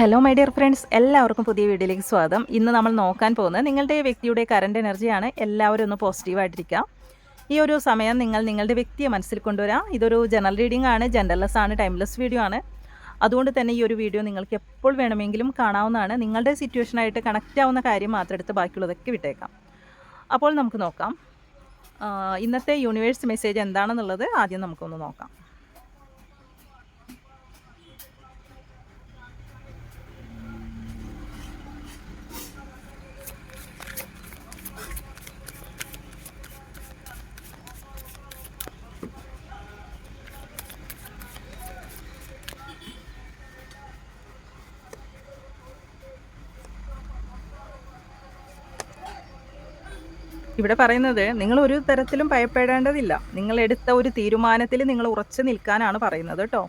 Hello my dear friends എല്ലാവർക്കും പുതിയ വീഡിയോയിലേക്ക് സ്വാഗതം. ഇന്ന് നമ്മൾ നോക്കാൻ പോകുന്നത് നിങ്ങളുടെ വ്യക്തിയുടെ കറണ്ട് എനർജിയാണ് എല്ലാവരും ഒന്ന് പോസിറ്റീവായിട്ടിരിക്കുക ഈ ഒരു സമയം നിങ്ങൾ നിങ്ങളുടെ വ്യക്തിയെ മനസ്സിൽ കൊണ്ടുവരാം. ഇതൊരു ജനറൽ റീഡിംഗ് ആണ് ജെൻഡർലെസ് ആണ് ടൈംലെസ് വീഡിയോ ആണ്. അതുകൊണ്ട് തന്നെ ഈ ഒരു വീഡിയോ നിങ്ങൾക്ക് എപ്പോൾ വേണമെങ്കിലും കാണാവുന്നതാണ്. നിങ്ങളുടെ സിറ്റുവേഷനായിട്ട് കണക്റ്റ് ആവുന്ന കാര്യം മാത്രം എടുത്ത് ബാക്കിയുള്ളതൊക്കെ വിട്ടേക്കാം. അപ്പോൾ നമുക്ക് നോക്കാം. ഇന്നത്തെ യൂണിവേഴ്സ് മെസ്സേജ് എന്താണെന്നുള്ളത് ആദ്യം നമുക്കൊന്ന് നോക്കാം. ഇവിടെ പറയുന്നത് നിങ്ങൾ ഒരു തരത്തിലും ഭയപ്പെടേണ്ടതില്ല. നിങ്ങൾ എടുത്ത ഒരു തീരുമാനത്തിൽ നിങ്ങൾ ഉറച്ചു നിൽക്കാനാണ് പറയുന്നത് കേട്ടോ.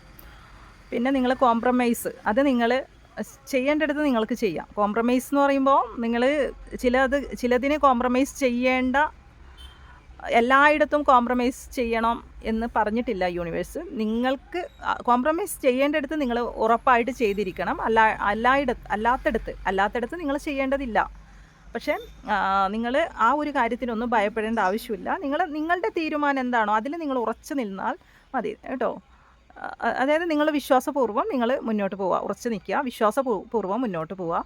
പിന്നെ നിങ്ങൾ കോംപ്രമൈസ് അത് നിങ്ങൾ ചെയ്യേണ്ടടുത്ത് നിങ്ങൾക്ക് ചെയ്യാം. കോംപ്രമൈസ് എന്ന് പറയുമ്പോൾ നിങ്ങൾ ചിലത് ചിലതിന് കോംപ്രമൈസ് ചെയ്യേണ്ട എല്ലായിടത്തും കോംപ്രമൈസ് ചെയ്യണം എന്ന് പറഞ്ഞിട്ടില്ല യൂണിവേഴ്സ് നിങ്ങൾക്ക് കോംപ്രമൈസ് ചെയ്യേണ്ടടുത്ത് നിങ്ങൾ ഉറപ്പായിട്ട് ചെയ്തിരിക്കണം. അല്ല എല്ലായിടത്ത് അല്ലാത്തടത്ത് അല്ലാത്തടത്ത് നിങ്ങൾ ചെയ്യേണ്ടതില്ല. പക്ഷേ നിങ്ങൾ ആ ഒരു കാര്യത്തിനൊന്നും ഭയപ്പെടേണ്ട ആവശ്യമില്ല. നിങ്ങൾ നിങ്ങളുടെ തീരുമാനം എന്താണോ അതിൽ നിങ്ങൾ ഉറച്ചു നിന്നാൽ മതി കേട്ടോ. അതായത് നിങ്ങൾ വിശ്വാസപൂർവം നിങ്ങൾ മുന്നോട്ട് പോവുക ഉറച്ചു നിൽക്കുക വിശ്വാസപൂർവം മുന്നോട്ട് പോവുക.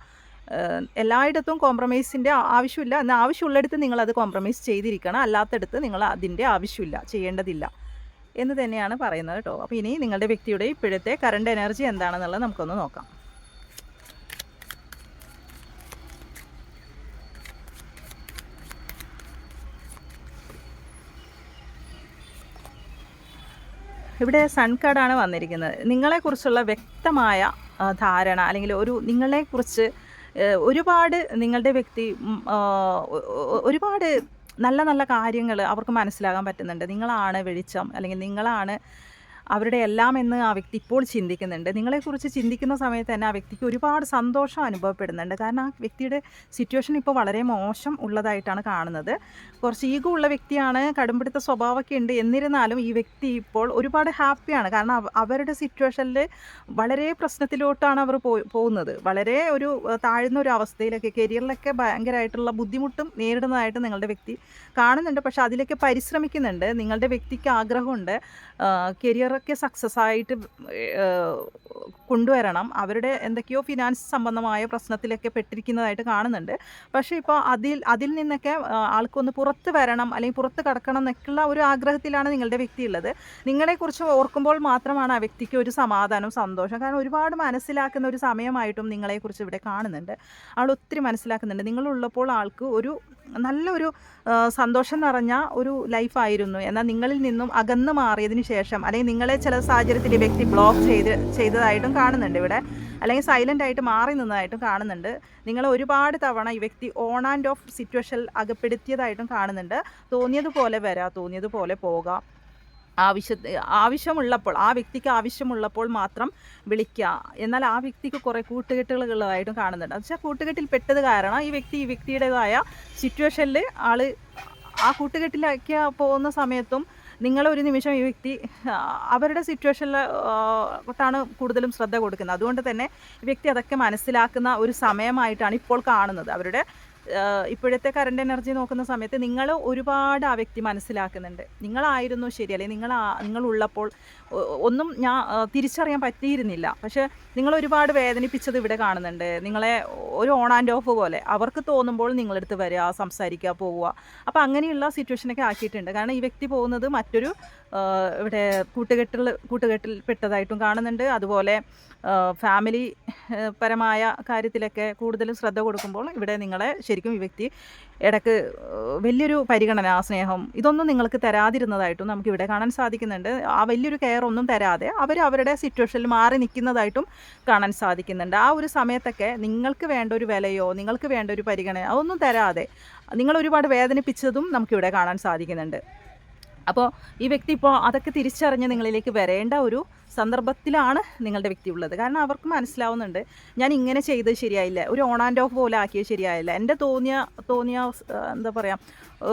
എല്ലായിടത്തും കോംപ്രമൈസിന്റെ ആവശ്യമില്ല എന്നാൽ ആവശ്യമുള്ളിടത്ത് നിങ്ങളത് കോംപ്രമൈസ് ചെയ്തിരിക്കണം. അല്ലാത്തടത്ത് നിങ്ങൾ അതിന്റെ ആവശ്യമില്ല ചെയ്യേണ്ടതില്ല എന്ന് തന്നെയാണ് പറയുന്നത് കേട്ടോ. അപ്പോൾ ഇനി നിങ്ങളുടെ വ്യക്തിയുടെ ഇപ്പോഴത്തെ കറണ്ട് എനർജി എന്താണെന്നുള്ളത് നമുക്കൊന്ന് നോക്കാം. ഇവിടെ സൺ വന്നിരിക്കുന്നത്. നിങ്ങളെക്കുറിച്ചുള്ള വ്യക്തമായ ധാരണ അല്ലെങ്കിൽ ഒരു നിങ്ങളെക്കുറിച്ച് കുറിച്ച് ഒരുപാട് നിങ്ങളുടെ വ്യക്തി ഒരുപാട് നല്ല നല്ല കാര്യങ്ങൾ അവർക്ക് മനസ്സിലാകാൻ പറ്റുന്നുണ്ട്. നിങ്ങളാണ് വെളിച്ചം അല്ലെങ്കിൽ നിങ്ങളാണ് അവരുടെ എല്ലാം എന്ന് ആ വ്യക്തി ഇപ്പോൾ ചിന്തിക്കുന്നുണ്ട്. നിങ്ങളെക്കുറിച്ച് ചിന്തിക്കുന്ന സമയത്ത് തന്നെ ആ വ്യക്തിക്ക് ഒരുപാട് സന്തോഷം അനുഭവപ്പെടുന്നുണ്ട്. കാരണം ആ വ്യക്തിയുടെ സിറ്റുവേഷൻ ഇപ്പോൾ വളരെ മോശം ഉള്ളതായിട്ടാണ് കാണുന്നത്. കുറച്ച് ഈഗോ ഉള്ള വ്യക്തിയാണ് കടുംപിടുത്ത സ്വഭാവമൊക്കെ ഉണ്ട്. എന്നിരുന്നാലും ഈ വ്യക്തി ഇപ്പോൾ ഒരുപാട് ഹാപ്പിയാണ് കാരണം അവരുടെ സിറ്റുവേഷനിൽ വളരെ പ്രശ്നത്തിലോട്ടാണ് അവർ പോകുന്നത്. വളരെ ഒരു താഴ്ന്ന ഒരു അവസ്ഥയിലൊക്കെ കരിയറിലൊക്കെ ഭയങ്കരമായിട്ടുള്ള ബുദ്ധിമുട്ടും നേരിടുന്നതായിട്ട് നിങ്ങളുടെ വ്യക്തി കാണുന്നുണ്ട്. പക്ഷേ അതിലൊക്കെ പരിശ്രമിക്കുന്നുണ്ട്. നിങ്ങളുടെ വ്യക്തിക്ക് ആഗ്രഹമുണ്ട്. കരിയറൊക്കെ സക്സസ് ആയിട്ട് കൊണ്ടുവരണം. അവരുടെ എന്തൊക്കെയോ ഫിനാൻസ് സംബന്ധമായ പ്രശ്നത്തിലൊക്കെ പെട്ടിരിക്കുന്നതായിട്ട് കാണുന്നുണ്ട്. പക്ഷേ ഇപ്പോൾ അതിൽ അതിൽ നിന്നൊക്കെ ആൾക്കൊന്ന് പുറത്ത് വരണം അല്ലെങ്കിൽ പുറത്ത് കടക്കണം എന്നൊക്കെയുള്ള ഒരു ആഗ്രഹത്തിലാണ് നിങ്ങളുടെ വ്യക്തി ഉള്ളത് നിങ്ങളെക്കുറിച്ച് ഓർക്കുമ്പോൾ മാത്രമാണ് ആ വ്യക്തിക്ക് ഒരു സമാധാനം സന്തോഷം കാരണം ഒരുപാട് മനസ്സിലാക്കുന്ന ഒരു സമയമായിട്ടും നിങ്ങളെക്കുറിച്ച് ഇവിടെ കാണുന്നുണ്ട്. ആൾ ഒത്തിരി മനസ്സിലാക്കുന്നുണ്ട്. നിങ്ങളുള്ളപ്പോൾ ആൾക്ക് ഒരു നല്ലൊരു സന്തോഷം നിറഞ്ഞ ഒരു ലൈഫായിരുന്നു എന്നാൽ നിങ്ങളിൽ നിന്നും അകന്നു മാറിയതിന് ശേഷം അല്ലെങ്കിൽ നിങ്ങളെ ചില സാഹചര്യത്തിൽ വ്യക്തി ബ്ലോക്ക് ചെയ്ത് ചെയ്തതായിട്ടും കാണുന്നുണ്ട് ഇവിടെ. അല്ലെങ്കിൽ സൈലന്റ് ആയിട്ട് മാറി നിന്നതായിട്ടും കാണുന്നുണ്ട്. നിങ്ങൾ ഒരുപാട് തവണ ഈ വ്യക്തി ഓൺ ആൻഡ് ഓഫ് സിറ്റുവേഷൻ അകപ്പെടുത്തിയതായിട്ടും കാണുന്നുണ്ട്. തോന്നിയതുപോലെ വരാം തോന്നിയതുപോലെ പോകാം. ആവശ്യ ആവശ്യമുള്ളപ്പോൾ ആ വ്യക്തിക്ക് ആവശ്യമുള്ളപ്പോൾ മാത്രം വിളിക്കുക. എന്നാൽ ആ വ്യക്തിക്ക് കുറേ കൂട്ടുകെട്ടുകളുള്ളതായിട്ടും കാണുന്നുണ്ട്. എന്നുവെച്ചാൽ കൂട്ടുകെട്ടിൽ പെട്ടത് കാരണം ഈ വ്യക്തി ഈ വ്യക്തിയുടേതായ സിറ്റുവേഷനിൽ ആൾ ആ കൂട്ടുകെട്ടിലേക്ക് പോകുന്ന സമയത്തും നിങ്ങൾ ഒരു നിമിഷം ഈ വ്യക്തി അവരുടെ സിറ്റുവേഷനിൽ ാണ് കൂടുതലും ശ്രദ്ധ കൊടുക്കുന്നത്. അതുകൊണ്ട് തന്നെ വ്യക്തി അതൊക്കെ മനസ്സിലാക്കുന്ന ഒരു സമയമായിട്ടാണ് ഇപ്പോൾ കാണുന്നത്. അവരുടെ ഇപ്പോഴത്തെ കറണ്ട് എനർജി നോക്കുന്ന സമയത്ത് നിങ്ങൾ ഒരുപാട് ആ വ്യക്തി മനസ്സിലാക്കുന്നുണ്ട്. നിങ്ങളായിരുന്നു ശരി അല്ലെങ്കിൽ നിങ്ങൾ നിങ്ങളുള്ളപ്പോൾ ഒന്നും ഞാൻ തിരിച്ചറിയാൻ പറ്റിയിരുന്നില്ല. പക്ഷേ നിങ്ങൾ ഒരുപാട് വേദനിപ്പിച്ചത് ഇവിടെ കാണുന്നുണ്ട്. നിങ്ങളെ ഒരു ഓൺ ആൻഡ് ഓഫ് പോലെ. അവർക്ക് തോന്നുമ്പോൾ നിങ്ങളെടുത്ത് വരിക സംസാരിക്കുക പോവുക. അപ്പോൾ അങ്ങനെയുള്ള സിറ്റുവേഷനൊക്കെ ആക്കിയിട്ടുണ്ട്. കാരണം ഈ വ്യക്തി പോകുന്നത് മറ്റൊരു ഇവിടെ കൂട്ടുകെട്ടിൽ കൂട്ടുകെട്ടിൽ പെട്ടതായിട്ടും കാണുന്നുണ്ട്. അതുപോലെ ഫാമിലി പരമായ കാര്യത്തിലൊക്കെ കൂടുതലും ശ്രദ്ധ കൊടുക്കുമ്പോൾ ഇവിടെ നിങ്ങളെ ശരിക്കും ഈ വ്യക്തി ഇടയ്ക്ക് വലിയൊരു പരിഗണന സ്നേഹം ഇതൊന്നും നിങ്ങൾക്ക് തരാതിരുന്നതായിട്ടും നമുക്ക് ഇവിടെ കാണാൻ സാധിക്കുന്നുണ്ട്. ആ വലിയൊരു കെയർ ഒന്നും തരാതെ അവർ അവരുടെ സിറ്റുവേഷനിൽ മാറി നിൽക്കുന്നതായിട്ടും കാണാൻ സാധിക്കുന്നുണ്ട്. ആ ഒരു സമയത്തൊക്കെ നിങ്ങൾക്ക് വേണ്ട ഒരു വിലയോ നിങ്ങൾക്ക് വേണ്ട ഒരു പരിഗണന അതൊന്നും തരാതെ നിങ്ങൾ ഒരുപാട് വേദനിപ്പിച്ചതും നമുക്കിവിടെ കാണാൻ സാധിക്കുന്നുണ്ട്. അപ്പോൾ ഈ വ്യക്തി ഇപ്പോൾ അതൊക്കെ തിരിച്ചറിഞ്ഞ് നിങ്ങളിലേക്ക് വരേണ്ട ഒരു സന്ദർഭത്തിലാണ് നിങ്ങളുടെ വ്യക്തി ഉള്ളത്. കാരണം അവർക്ക് മനസ്സിലാവുന്നുണ്ട് ഞാൻ ഇങ്ങനെ ചെയ്തത് ശരിയായില്ല ഒരു ഓൺ ആൻഡ് ഓഫ് പോലെ ആക്കിയത് ശരിയായില്ല. എന്റെ തോന്നിയ തോന്നിയ എന്താ പറയുക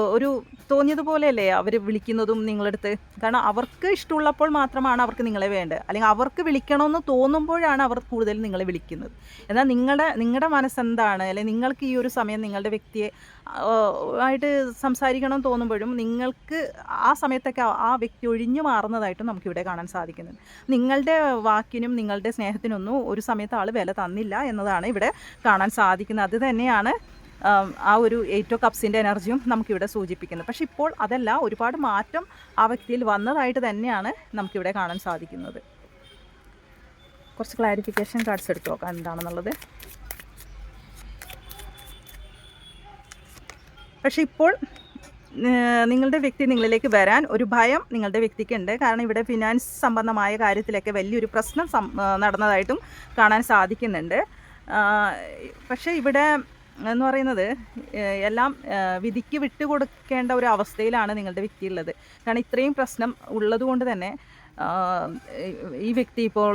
ഒരു തോന്നിയതുപോലെയല്ലേ അവർ വിളിക്കുന്നതും നിങ്ങളടുത്ത്. കാരണം അവർക്ക് ഇഷ്ടമുള്ളപ്പോൾ മാത്രമാണ് അവർക്ക് നിങ്ങളെ വേണ്ടത്. അല്ലെങ്കിൽ അവർക്ക് വിളിക്കണമെന്ന് തോന്നുമ്പോഴാണ് അവർ കൂടുതൽ നിങ്ങളെ വിളിക്കുന്നത്. എന്നാൽ നിങ്ങളുടെ നിങ്ങളുടെ മനസ്സെന്താണ്? അല്ലെങ്കിൽ നിങ്ങൾക്ക് ഈ ഒരു സമയം നിങ്ങളുടെ വ്യക്തിയെ ആയിട്ട് സംസാരിക്കണം തോന്നുമ്പോഴും നിങ്ങൾക്ക് ആ സമയത്തൊക്കെ ആ- വ്യക്തി ഒഴിഞ്ഞു മാറുന്നതായിട്ടും നമുക്കിവിടെ കാണാൻ സാധിക്കുന്നത് നിങ്ങളുടെ വാക്കിനും നിങ്ങളുടെ സ്നേഹത്തിനൊന്നും ഒരു സമയത്ത് ആൾ വില തന്നില്ല എന്നതാണ് ഇവിടെ കാണാൻ സാധിക്കുന്നത്. അത് തന്നെയാണ് ആ ഒരു എയ്റ്റ് കപ്സിന്റെ എനർജിയും നമുക്കിവിടെ സൂചിപ്പിക്കുന്നത്. പക്ഷേ ഇപ്പോൾ അതല്ല ഒരുപാട് മാറ്റം ആ വ്യക്തിയിൽ വന്നതായിട്ട് തന്നെയാണ് നമുക്കിവിടെ കാണാൻ സാധിക്കുന്നത്. കുറച്ച് ക്ലാരിഫിക്കേഷൻ കാർഡ്സ് എടുത്ത് നോക്കാം എന്താണെന്നുള്ളത്. പക്ഷേ ഇപ്പോൾ നിങ്ങളുടെ വ്യക്തി നിങ്ങളിലേക്ക് വരാൻ ഒരു ഭയം നിങ്ങളുടെ വ്യക്തിക്കുണ്ട്. കാരണം ഇവിടെ ഫിനാൻസ് സംബന്ധമായ കാര്യത്തിലൊക്കെ വലിയൊരു പ്രശ്നം നടന്നതായിട്ടും കാണാൻ സാധിക്കുന്നുണ്ട്. പക്ഷേ ഇവിടെ എന്ന് പറയുന്നത് എല്ലാം വിധിക്ക് വിട്ടുകൊടുക്കേണ്ട ഒരു അവസ്ഥയിലാണ് നിങ്ങളുടെ വ്യക്തി ഉള്ളത്. കാരണം ഇത്രയും പ്രശ്നം ഉള്ളതുകൊണ്ട് തന്നെ ഈ വ്യക്തി ഇപ്പോൾ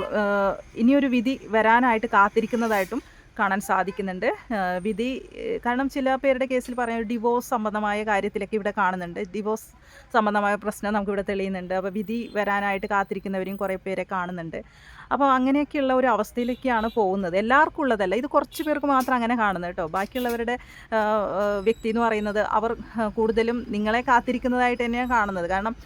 ഇനിയൊരു വിധി വരാനായിട്ട് കാത്തിരിക്കുന്നതായിട്ടും കാണാൻ സാധിക്കുന്നുണ്ട്. വിധി കാരണം ചില പേരുടെ കേസിൽ പറയാം ഡിവോഴ്സ് സംബന്ധമായ കാര്യത്തിലൊക്കെ ഇവിടെ കാണുന്നുണ്ട്. ഡിവോഴ്സ് സംബന്ധമായ പ്രശ്നം നമുക്കിവിടെ തെളിയുന്നുണ്ട്. അപ്പോൾ വിധി വരാനായിട്ട് കാത്തിരിക്കുന്നവരെയും കുറേ പേരെ കാണുന്നുണ്ട്. അപ്പോൾ അങ്ങനെയൊക്കെയുള്ള ഒരു അവസ്ഥയിലേക്കാണ് പോകുന്നത്. എല്ലാവർക്കും ഉള്ളതല്ല ഇത് കുറച്ച് പേർക്ക് മാത്രം അങ്ങനെ കാണുന്നത് കേട്ടോ. ബാക്കിയുള്ളവരുടെ വ്യക്തി എന്ന് പറയുന്നത് അവർ കൂടുതലും നിങ്ങളെ കാത്തിരിക്കുന്നതായിട്ട് തന്നെയാണ് കാണുന്നത്. കാരണം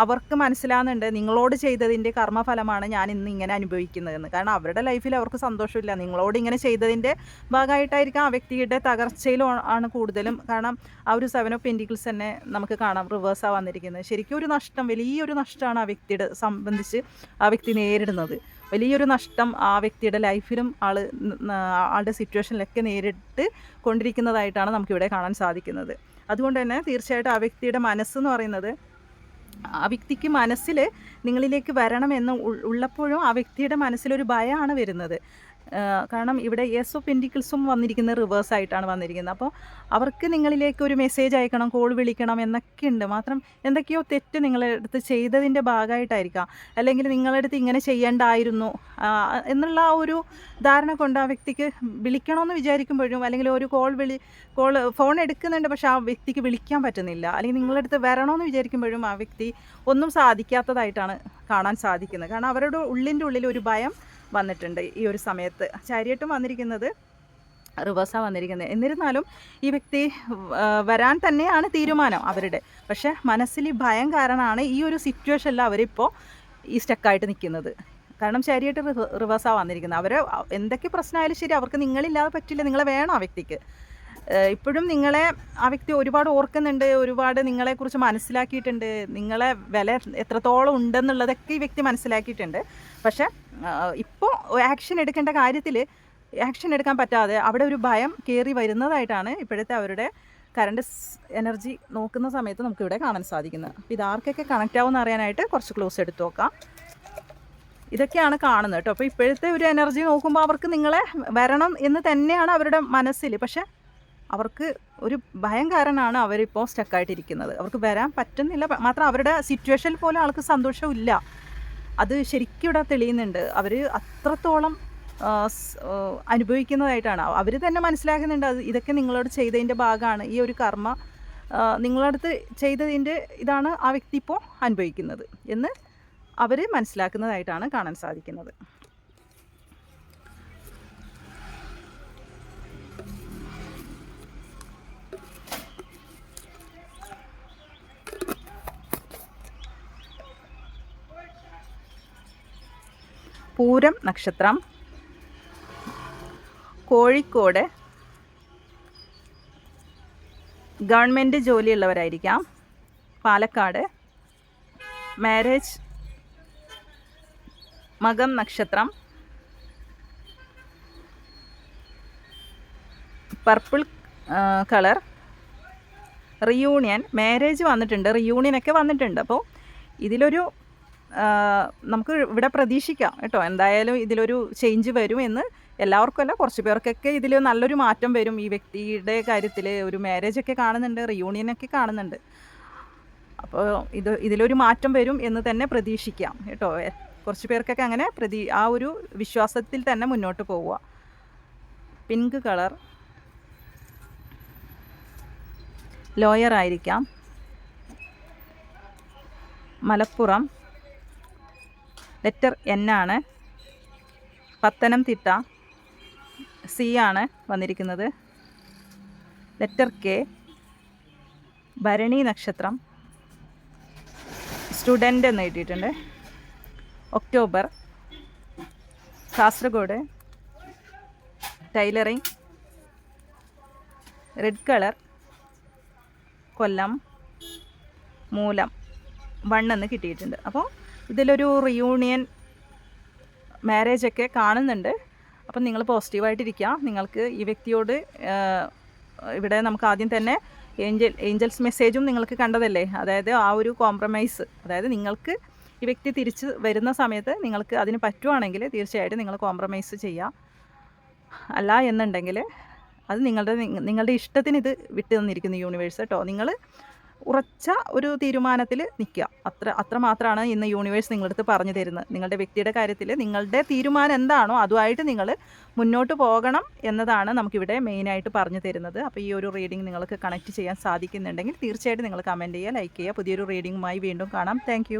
അവർക്ക് മനസ്സിലാകുന്നുണ്ട് നിങ്ങളോട് ചെയ്തതിന്റെ കർമ്മഫലമാണ് ഞാൻ ഇന്ന് ഇങ്ങനെ അനുഭവിക്കുന്നതെന്ന്. കാരണം അവരുടെ ലൈഫിൽ അവർക്ക് സന്തോഷമില്ല. നിങ്ങളോട് ഇങ്ങനെ ചെയ്തതിന്റെ ഭാഗമായിട്ടായിരിക്കും ആ വ്യക്തിയുടെ തകർച്ചയിലും ആണ് കൂടുതലും. കാരണം ആ ഒരു സെവൻ ഓഫ് പെന്റിക്കിൾസ് തന്നെ നമുക്ക് കാണാം. റിവേഴ്സാണ് വന്നിരിക്കുന്നത്. ശരിക്കും ഒരു നഷ്ടം വലിയൊരു നഷ്ടമാണ് ആ വ്യക്തിയുടെ സംബന്ധിച്ച് ആ വ്യക്തി നേരിടുന്നത്. വലിയൊരു നഷ്ടം ആ വ്യക്തിയുടെ ലൈഫിലും ആൾ ആളുടെ സിറ്റുവേഷനിലൊക്കെ നേരിട്ട് കൊണ്ടിരിക്കുന്നതായിട്ടാണ് നമുക്കിവിടെ കാണാൻ സാധിക്കുന്നത്. അതുകൊണ്ട് തന്നെ തീർച്ചയായിട്ടും ആ വ്യക്തിയുടെ മനസ്സെന്ന് പറയുന്നത് ആ വ്യക്തിക്ക് മനസ്സിൽ നിങ്ങളിലേക്ക് വരണമെന്ന് ഉള്ളപ്പോഴും ആ വ്യക്തിയുടെ മനസ്സിലൊരു ഭയമാണ് വരുന്നത്. കാരണം ഇവിടെ യെസ് ഓഫ് പെന്റിക്കിൾസും വന്നിരിക്കുന്നത് റിവേഴ്സ് ആയിട്ടാണ് വന്നിരിക്കുന്നത്. അപ്പോൾ അവർക്ക് നിങ്ങളിലേക്ക് ഒരു മെസ്സേജ് അയക്കണം കോൾ വിളിക്കണം എന്നൊക്കെ ഉണ്ട്. മാത്രം എന്തൊക്കെയോ തെറ്റ് നിങ്ങളുടെ അടുത്ത് ചെയ്തതിന്റെ ഭാഗമായിട്ടായിരിക്കാം. അല്ലെങ്കിൽ നിങ്ങളുടെ അടുത്ത് ഇങ്ങനെ ചെയ്യേണ്ടായിരുന്നു. എന്നുള്ള ആ ഒരു ധാരണ കൊണ്ട് ആ വ്യക്തിക്ക് വിളിക്കണമെന്ന് വിചാരിക്കുമ്പോഴും അല്ലെങ്കിൽ ഒരു കോൾ വിളി കോൾ ഫോൺ എടുക്കുന്നുണ്ട് പക്ഷെ ആ വ്യക്തിക്ക് വിളിക്കാൻ പറ്റുന്നില്ല. അല്ലെങ്കിൽ നിങ്ങളുടെ അടുത്ത് വരണമെന്ന് വിചാരിക്കുമ്പോഴും ആ വ്യക്തി ഒന്നും സാധിക്കാത്തതായിട്ടാണ് കാണാൻ സാധിക്കുന്നത്. കാരണം അവരുടെ ഉള്ളിന്റെ ഉള്ളിൽ ഒരു ഭയം വന്നിട്ടുണ്ട് ഈ ഒരു സമയത്ത്. ചാരിയട്ടും വന്നിരിക്കുന്നത് റിവേഴ്സാണ് വന്നിരിക്കുന്നത്. എന്നിരുന്നാലും ഈ വ്യക്തി വരാൻ തന്നെയാണ് തീരുമാനം അവരുടെ. പക്ഷേ മനസ്സിൽ ഭയം കാരണമാണ് ഈ ഒരു സിറ്റുവേഷനിൽ അവരിപ്പോൾ ഈ സ്റ്റക്കായിട്ട് നിൽക്കുന്നത്. കാരണം ശരിയായിട്ട് റിവേഴ്സാണ് വന്നിരിക്കുന്നത്. അവർ എന്തൊക്കെ പ്രശ്നമായാലും ശരി അവർക്ക് നിങ്ങളില്ലാതെ പറ്റില്ല. നിങ്ങളെ വേണം ആ വ്യക്തിക്ക്? ഇപ്പോഴും നിങ്ങളെ ആ വ്യക്തി ഒരുപാട് ഓർക്കുന്നുണ്ട് ഒരുപാട് നിങ്ങളെക്കുറിച്ച് മനസ്സിലാക്കിയിട്ടുണ്ട്. നിങ്ങളെ വില എത്രത്തോളം ഉണ്ടെന്നുള്ളതൊക്കെ ഈ വ്യക്തി മനസ്സിലാക്കിയിട്ടുണ്ട്. പക്ഷേ ഇപ്പോൾ ആക്ഷൻ എടുക്കേണ്ട കാര്യത്തിൽ ആക്ഷൻ എടുക്കാൻ പറ്റാതെ അവിടെ ഒരു ഭയം കയറി വരുന്നതായിട്ടാണ് ഇപ്പോഴത്തെ അവരുടെ കറണ്ട് എനർജി നോക്കുന്ന സമയത്ത് നമുക്കിവിടെ കാണാൻ സാധിക്കുന്നത്. അപ്പോൾ ഇതാർക്കൊക്കെ കണക്റ്റ് ആവുമെന്ന് അറിയാനായിട്ട് കുറച്ച് ക്ലോസ് എടുത്ത് നോക്കാം. ഇതൊക്കെയാണ് കാണുന്നത് കേട്ടോ. അപ്പോൾ ഇപ്പോഴത്തെ ഒരു എനർജി നോക്കുമ്പോൾ അവർക്ക് നിങ്ങളെ വരണം എന്ന് തന്നെയാണ് അവരുടെ മനസ്സിൽ പക്ഷേ അവർക്ക് ഒരു ഭയം കാരണമാണ് അവരിപ്പോൾ സ്റ്റക്കായിട്ടിരിക്കുന്നത് അവർക്ക് വരാൻ പറ്റുന്നില്ല. മാത്രം അവരുടെ സിറ്റുവേഷനിൽ പോലും ആൾക്ക് സന്തോഷമില്ല. അത് ശരിക്കും ഇവിടെ തെളിയുന്നുണ്ട്. അവർ അത്രത്തോളം അനുഭവിക്കുന്നതായിട്ടാണ്. അവർ തന്നെ മനസ്സിലാക്കുന്നുണ്ട് അത് ഇതൊക്കെ നിങ്ങളോട് ചെയ്തതിന്റെ ഭാഗമാണ്. ഈ ഒരു കർമ്മ നിങ്ങളടുത്ത് ചെയ്തതിന്റെ ഇതാണ് ആ വ്യക്തി ഇപ്പോൾ അനുഭവിക്കുന്നത് എന്ന് അവർ മനസ്സിലാക്കുന്നതായിട്ടാണ് കാണാൻ സാധിക്കുന്നത്. പൂരം നക്ഷത്രം. കോഴിക്കോട്. ഗവൺമെന്റ് ജോലിയുള്ളവരായിരിക്കാം. പാലക്കാട്. മാരേജ്. മകം നക്ഷത്രം. Purple colour. റിയൂണിയൻ. മാരേജ് വന്നിട്ടുണ്ട്. റിയൂണിയൻ ഒക്കെ വന്നിട്ടുണ്ട്. അപ്പോൾ ഇതിലൊരു നമുക്ക് ഇവിടെ പ്രതീക്ഷിക്കാം കേട്ടോ. എന്തായാലും ഇതിലൊരു ചേഞ്ച് വരും എന്ന് എല്ലാവർക്കും അല്ല കുറച്ച് പേർക്കൊക്കെ ഇതിൽ നല്ലൊരു മാറ്റം വരും. ഈ വ്യക്തിയുടെ കാര്യത്തിൽ ഒരു മാരേജ് ഒക്കെ കാണുന്നുണ്ട് റിയൂണിയൻ ഒക്കെ കാണുന്നുണ്ട്. അപ്പോൾ ഇത് ഇതിലൊരു മാറ്റം വരും എന്ന് തന്നെ പ്രതീക്ഷിക്കാം കേട്ടോ. കുറച്ച് പേർക്കൊക്കെ അങ്ങനെ പ്രതി ആ ഒരു വിശ്വാസത്തിൽ തന്നെ മുന്നോട്ട് പോവുക. പിങ്ക് കളർ ലോയർ ആയിരിക്കാം. മലപ്പുറം. ലെറ്റർ എൻ ആണ്. പത്തനംതിട്ട സി ആണ് വന്നിരിക്കുന്നത്. ലെറ്റർ കെ ഭരണി നക്ഷത്രം. സ്റ്റുഡന്റ് എന്ന് എഴുതിയിട്ടുണ്ട്. October. Kasaragod. Tailoring red colour. Kollam. മൂലം. വണ്ണെന്ന് കിട്ടിയിട്ടുണ്ട്. അപ്പോൾ ഇതിലൊരു റിയൂണിയൻ മാരേജ് ഒക്കെ കാണുന്നുണ്ട്. അപ്പം നിങ്ങൾ പോസിറ്റീവായിട്ടിരിക്കുക നിങ്ങൾക്ക് ഈ വ്യക്തിയോട് ഇവിടെ നമുക്ക് ആദ്യം തന്നെ ഏഞ്ചൽ ഏഞ്ചൽസ് മെസ്സേജും നിങ്ങൾക്ക് കണ്ടതല്ലേ? അതായത് ആ ഒരു കോംപ്രമൈസ് അതായത് നിങ്ങൾക്ക് ഈ വ്യക്തി തിരിച്ച് വരുന്ന സമയത്ത് നിങ്ങൾക്ക് അതിന് പറ്റുവാണെങ്കിൽ തീർച്ചയായിട്ടും നിങ്ങൾ കോംപ്രമൈസ് ചെയ്യുക. അല്ല എന്നുണ്ടെങ്കിൽ അത് നിങ്ങളുടെ നിങ്ങളുടെ ഇഷ്ടത്തിന് ഇത് വിട്ടു തന്നിരിക്കുന്നു യൂണിവേഴ്സ് കേട്ടോ നിങ്ങൾ ഉറച്ച ഒരു തീരുമാനത്തിൽ നിൽക്കുക. അത്ര അത്ര മാത്രമാണ് ഇന്ന് യൂണിവേഴ്സ് നിങ്ങളടുത്ത് പറഞ്ഞു തരുന്നത്. നിങ്ങളുടെ വ്യക്തിയുടെ കാര്യത്തിൽ നിങ്ങളുടെ തീരുമാനം എന്താണോ അതുമായിട്ട് നിങ്ങൾ മുന്നോട്ട് പോകണം എന്നതാണ് നമുക്കിവിടെ മെയിനായിട്ട് പറഞ്ഞു തരുന്നത്. അപ്പോൾ ഈ ഒരു റീഡിംഗ് നിങ്ങൾക്ക് കണക്ട് ചെയ്യാൻ സാധിക്കുന്നുണ്ടെങ്കിൽ തീർച്ചയായിട്ടും നിങ്ങൾ കമന്റ് ചെയ്യുക ലൈക്ക് ചെയ്യുക. പുതിയൊരു റീഡിങ്ങുമായി വീണ്ടും കാണാം. താങ്ക്